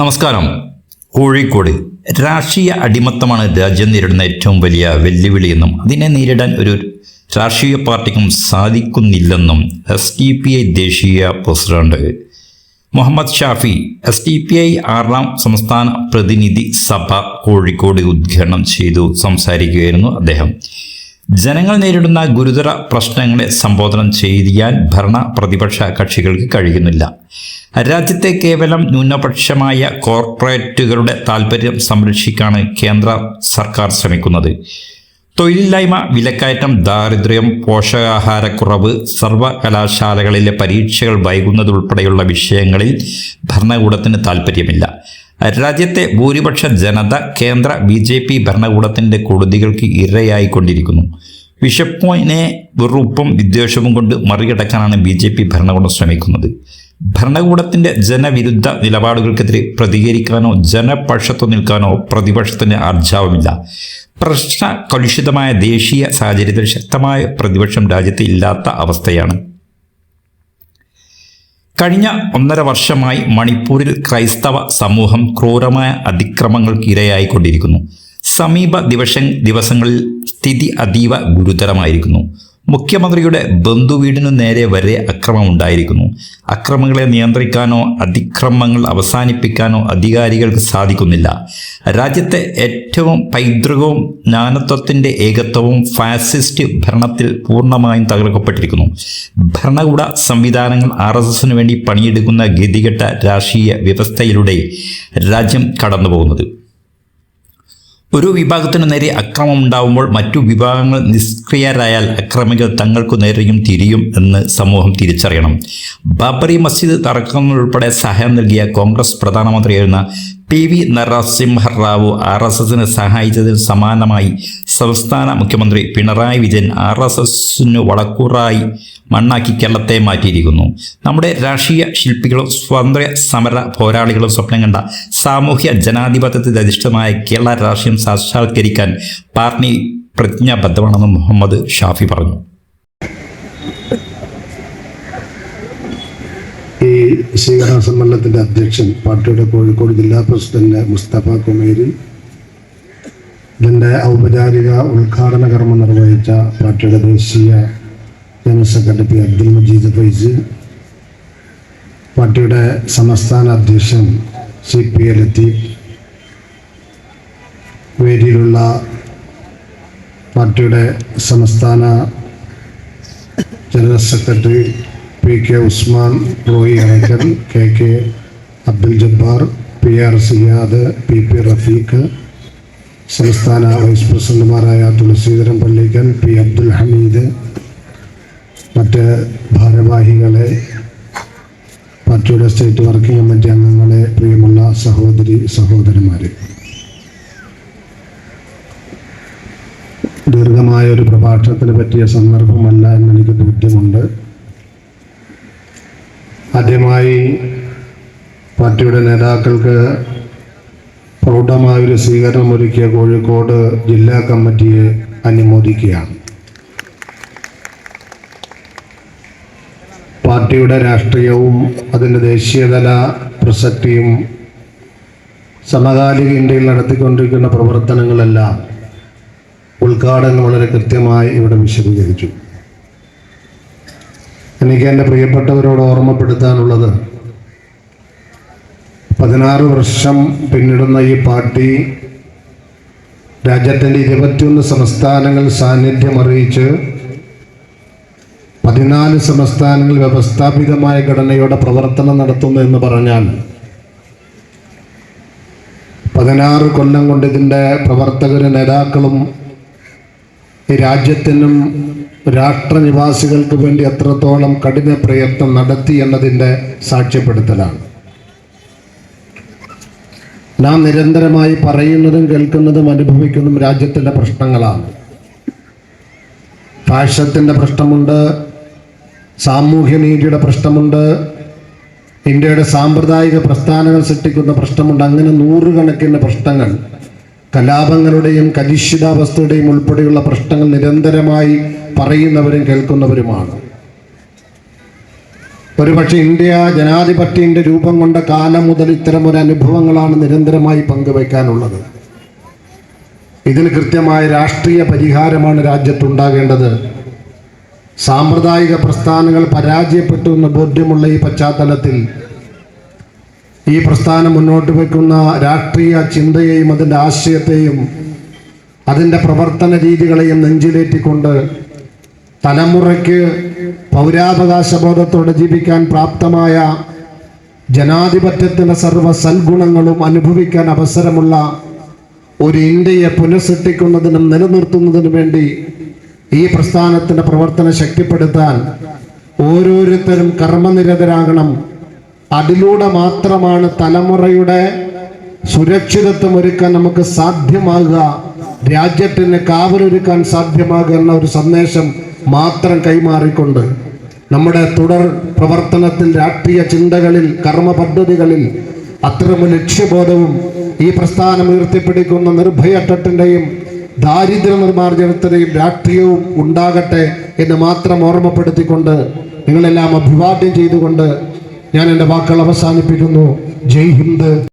നമസ്കാരം. കോഴിക്കോട് രാഷ്ട്രീയ അടിമത്തമാണ് രാജ്യം നേരിടുന്ന ഏറ്റവും വലിയ വെല്ലുവിളിയെന്നും അതിനെ നേരിടാൻ ഒരു രാഷ്ട്രീയ പാർട്ടിക്കും സാധിക്കുന്നില്ലെന്നും എസ് ഡി പി ഐ ദേശീയ president Muhammad Shafi S D P I ആറാം സംസ്ഥാന പ്രതിനിധി സഭ കോഴിക്കോട് ഉദ്ഘാടനം ചെയ്തു സംസാരിക്കുകയായിരുന്നു അദ്ദേഹം. ജനങ്ങൾ നേരിടുന്ന ഗുരുതര പ്രശ്നങ്ങളെ സംബോധന ചെയ്യാൻ ഭരണ പ്രതിപക്ഷ കക്ഷികൾക്ക് കഴിയുന്നില്ല. രാജ്യത്തെ കേവലം ന്യൂനപക്ഷമായ കോർപ്പറേറ്റുകളുടെ താൽപ്പര്യം സംരക്ഷിക്കാണ് കേന്ദ്ര സർക്കാർ ശ്രമിക്കുന്നത്. തൊഴിലില്ലായ്മ വിലക്കയറ്റം ദാരിദ്ര്യം പോഷകാഹാരക്കുറവ് സർവകലാശാലകളിലെ പരീക്ഷകൾ വൈകുന്നതുൾപ്പെടെയുള്ള വിഷയങ്ങളിൽ ഭരണകൂടത്തിന് താൽപ്പര്യമില്ല രാജ്യത്തെ ഭൂരിപക്ഷ ജനത കേന്ദ്ര ബി ജെ പി ഭരണകൂടത്തിന്റെ കൊടുതികൾക്ക് ഇരയായിക്കൊണ്ടിരിക്കുന്നു. വിശപ്പിനെ വെറുപ്പും വിദ്വേഷവും കൊണ്ട് മറികടക്കാനാണ് ബി ജെ പി ഭരണകൂടം ശ്രമിക്കുന്നത്. ഭരണകൂടത്തിന്റെ ജനവിരുദ്ധ നിലപാടുകൾക്കെതിരെ പ്രതികരിക്കാനോ ജനപക്ഷത്തു നിൽക്കാനോ പ്രതിപക്ഷത്തിന് അർജാവമില്ല പ്രശ്ന കലുഷിതമായ ദേശീയ സാഹചര്യത്തിൽ ശക്തമായ പ്രതിപക്ഷം രാജ്യത്ത് ഇല്ലാത്ത അവസ്ഥയാണ്. കഴിഞ്ഞ ഒന്നര വർഷമായി മണിപ്പൂരിൽ ക്രൈസ്തവ സമൂഹം ക്രൂരമായ അതിക്രമങ്ങൾക്ക് ഇരയായിക്കൊണ്ടിരിക്കുന്നു. സമീപ ദിവസ ദിവസങ്ങളിൽ സ്ഥിതി അതീവ ഗുരുതരമായിരിക്കുന്നു. മുഖ്യമന്ത്രിയുടെ ബന്ധുവീടിനു നേരെ വരെ അക്രമമുണ്ടായിരിക്കുന്നു. അക്രമങ്ങളെ നിയന്ത്രിക്കാനോ അതിക്രമങ്ങൾ അവസാനിപ്പിക്കാനോ അധികാരികൾക്ക് സാധിക്കുന്നില്ല. രാജ്യത്തെ ഏറ്റവും പൈതൃകവും ജ്ഞാനത്വത്തിന്റെ ഏകത്വവും ഫാസിസ്റ്റ് ഭരണത്തിൽ പൂർണമായും തകർക്കപ്പെട്ടിരിക്കുന്നു. ഭരണകൂട സംവിധാനങ്ങൾ ആർ എസ് എസിന് വേണ്ടി പണിയെടുക്കുന്ന ഗതികെട്ട രാഷ്ട്രീയ വ്യവസ്ഥയിലൂടെ രാജ്യം കടന്നുപോകുന്നത്. ഒരു വിഭാഗത്തിനു നേരെ അക്രമം ഉണ്ടാവുമ്പോൾ മറ്റു വിഭാഗങ്ങൾ നിഷ്ക്രിയരായാൽ അക്രമികൾ തങ്ങൾക്കു നേരെയും തിരിയും എന്ന് സമൂഹം തിരിച്ചറിയണം. ബാബറി മസ്ജിദ് തറക്കുന്നതുൾപ്പെടെ സഹായം നൽകിയ കോൺഗ്രസ് പ്രധാനമന്ത്രിയായിരുന്ന P V Narasimharao R S സഹായിച്ചതിന് സമാനമായി സംസ്ഥാന മുഖ്യമന്ത്രി പിണറായി വിജയൻ ആർ എസ് എസിനു വളക്കൂറായി മണ്ണാക്കി കേരളത്തെ മാറ്റിയിരിക്കുന്നു. നമ്മുടെ രാഷ്ട്രീയ ശില്പികളും സ്വാതന്ത്ര്യ സമര പോരാളികളും സ്വപ്നം കണ്ട സാമൂഹ്യ ജനാധിപത്യത്തിൽ അധിഷ്ഠിതമായ കേരള രാഷ്ട്രീയം സാക്ഷാത്കരിക്കാൻ പാർട്ടി പ്രതിജ്ഞാബദ്ധമാണെന്ന് മുഹമ്മദ് ഷാഫി പറഞ്ഞു. ഈ വിശീകരണ സമ്മേളനത്തിന്റെ അധ്യക്ഷൻ പാർട്ടിയുടെ കോഴിക്കോട് ജില്ലാ പ്രസിഡന്റ് മുസ്തഫ കുമേരി ഇതിന്റെ ഔപചാരിക ഉദ്ഘാടന കർമ്മം നിർവഹിച്ച പാർട്ടിയുടെ ദേശീയ ജനറൽ സെക്രട്ടറി അബ്ദുൽ മജീദ് ഫൈസ് പാർട്ടിയുടെ സംസ്ഥാന അധ്യക്ഷൻ സി പി എ ലത്തീഫ് വേദിയിലുള്ള പാർട്ടിയുടെ സംസ്ഥാന general secretary P K Usman Roy Arakkal K K Abdul Jabbar P R Siyad P P Rafeeq സംസ്ഥാന വൈസ് പ്രസിഡന്റുമാരായ തുളസീധരൻ പള്ളിക്കൽ പി അബ്ദുൽ ഹമീദ് മറ്റ് ഭാരവാഹികളെ പാർട്ടിയുടെ സ്റ്റേറ്റ് വർക്കിംഗ് കമ്മിറ്റി അംഗങ്ങളെ പ്രിയമുള്ള സഹോദരി സഹോദരന്മാരെ. ദീർഘമായ ഒരു പ്രഭാഷണത്തിന് പറ്റിയ സന്ദർഭമല്ല എന്ന് എനിക്ക് ബോധ്യമുണ്ട്. ആദ്യമായി പാർട്ടിയുടെ നേതാക്കൾക്ക് പ്രൗഢമായൊരു സ്വീകരണം ഒരുക്കിയ കോഴിക്കോട് ജില്ലാ കമ്മിറ്റിയെ അനുമോദിക്കുകയാണ്. പാർട്ടിയുടെ രാഷ്ട്രീയവും അതിന്റെ ദേശീയതല പ്രസക്തിയും സമകാലിക ഇന്ത്യയിൽ നടത്തിക്കൊണ്ടിരിക്കുന്ന പ്രവർത്തനങ്ങളെല്ലാം ഉദ്ഘാടനം വളരെ കൃത്യമായി ഇവിടെ വിശദീകരിച്ചു. എനിക്ക് എന്റെ പ്രിയപ്പെട്ടവരോട് ഓർമ്മപ്പെടുത്താനുള്ളത് പതിനാറ് വർഷം പിന്നിടുന്ന ഈ പാർട്ടി രാജ്യത്തിന്റെ ഇരുപത്തിയൊന്ന് സംസ്ഥാനങ്ങൾ സാന്നിധ്യം അറിയിച്ച് പതിനാല് സംസ്ഥാനങ്ങൾ വ്യവസ്ഥാപിതമായ ഘടനയുടെ പ്രവർത്തനം നടത്തുന്നു എന്ന് പറഞ്ഞാൽ പതിനാറ് കൊല്ലം കൊണ്ട് ഇതിന്റെ പ്രവർത്തകരും നേതാക്കളും രാജ്യത്തിനും രാഷ്ട്രനിവാസികൾക്ക് വേണ്ടി എത്രത്തോളം കഠിന പ്രയത്നം നടത്തി എന്നതിന്റെ സാക്ഷ്യപ്പെടുത്തലാണ്. നാം നിരന്തരമായി പറയുന്നതും കേൾക്കുന്നതും അനുഭവിക്കുന്നതും രാജ്യത്തിന്റെ പ്രശ്നങ്ങളാണ്. ഫാഷത്തിന്റെ പ്രശ്നമുണ്ട് സാമൂഹ്യനീതിയുടെ പ്രശ്നമുണ്ട് ഇന്ത്യയുടെ സാമ്പ്രദായിക പ്രസ്ഥാനങ്ങൾ സൃഷ്ടിക്കുന്ന പ്രശ്നമുണ്ട്. അങ്ങനെ നൂറുകണക്കിന് പ്രശ്നങ്ങൾ കലാപങ്ങളുടെയും കലുഷിതാവസ്ഥയുടെയും ഉൾപ്പെടെയുള്ള പ്രശ്നങ്ങൾ നിരന്തരമായി പറയുന്നവരും കേൾക്കുന്നവരുമാണ്. ഒരുപക്ഷെ ഇന്ത്യ ജനാധിപത്യത്തിന്റെ രൂപം കൊണ്ട കാലം മുതൽ ഇത്തരം ഒരു അനുഭവങ്ങളാണ് നിരന്തരമായി പങ്കുവയ്ക്കാനുള്ളത്. ഇതിന് കൃത്യമായ രാഷ്ട്രീയ പരിഹാരമാണ് രാജ്യത്തുണ്ടാകേണ്ടത്. സാമ്പ്രദായിക പ്രസ്ഥാനങ്ങൾ പരാജയപ്പെട്ടു എന്ന് ബോധ്യമുള്ള ഈ പശ്ചാത്തലത്തിൽ ഈ പ്രസ്ഥാനം മുന്നോട്ട് വയ്ക്കുന്ന രാഷ്ട്രീയ ചിന്തയെയും അതിന്റെ ആശയത്തെയും അതിന്റെ പ്രവർത്തന രീതികളെയും നെഞ്ചിലേറ്റിക്കൊണ്ട് തലമുറയ്ക്ക് പൗരാവകാശ ബോധത്തോടെ ജീവിക്കാൻ പ്രാപ്തമായ ജനാധിപത്യത്തിന്റെ സർവ സൽഗുണങ്ങളും അനുഭവിക്കാൻ അവസരമുള്ള ഒരു ഇന്ത്യയെ പുനഃസൃഷ്ടിക്കുന്നതിനും നിലനിർത്തുന്നതിനും വേണ്ടി ഈ പ്രസ്ഥാനത്തിന്റെ പ്രവർത്തനം ശക്തിപ്പെടുത്താൻ ഓരോരുത്തരും കർമ്മനിരതരാകണം. അതിലൂടെ മാത്രമാണ് തലമുറയുടെ സുരക്ഷിതത്വം ഒരുക്കാൻ നമുക്ക് സാധ്യമാകുക. രാജ്യത്തിന് കാവലൊരുക്കാൻ സാധ്യമാകുക എന്ന ഒരു സന്ദേശം മാത്രം കൈമാറിക്കൊണ്ട് നമ്മുടെ തുടർ പ്രവർത്തനത്തിൽ രാഷ്ട്രീയ ചിന്തകളിൽ കർമ്മ പദ്ധതികളിൽ അത്തരമൊരു ലക്ഷ്യബോധവും ഈ പ്രസ്ഥാനം ഉയർത്തിപ്പിടിക്കുന്ന നിർഭയത്വത്തിന്റെയും ദാരിദ്ര്യ നിർമ്മാർജനത്തിന്റെയും രാഷ്ട്രീയവും ഉണ്ടാകട്ടെ എന്ന് മാത്രം ഓർമ്മപ്പെടുത്തിക്കൊണ്ട് നിങ്ങളെല്ലാം അഭിവാദ്യം ചെയ്തുകൊണ്ട് ഞാൻ എന്റെ വാക്കുകൾ അവസാനിപ്പിക്കുന്നു. ജയ് ഹിന്ദ്.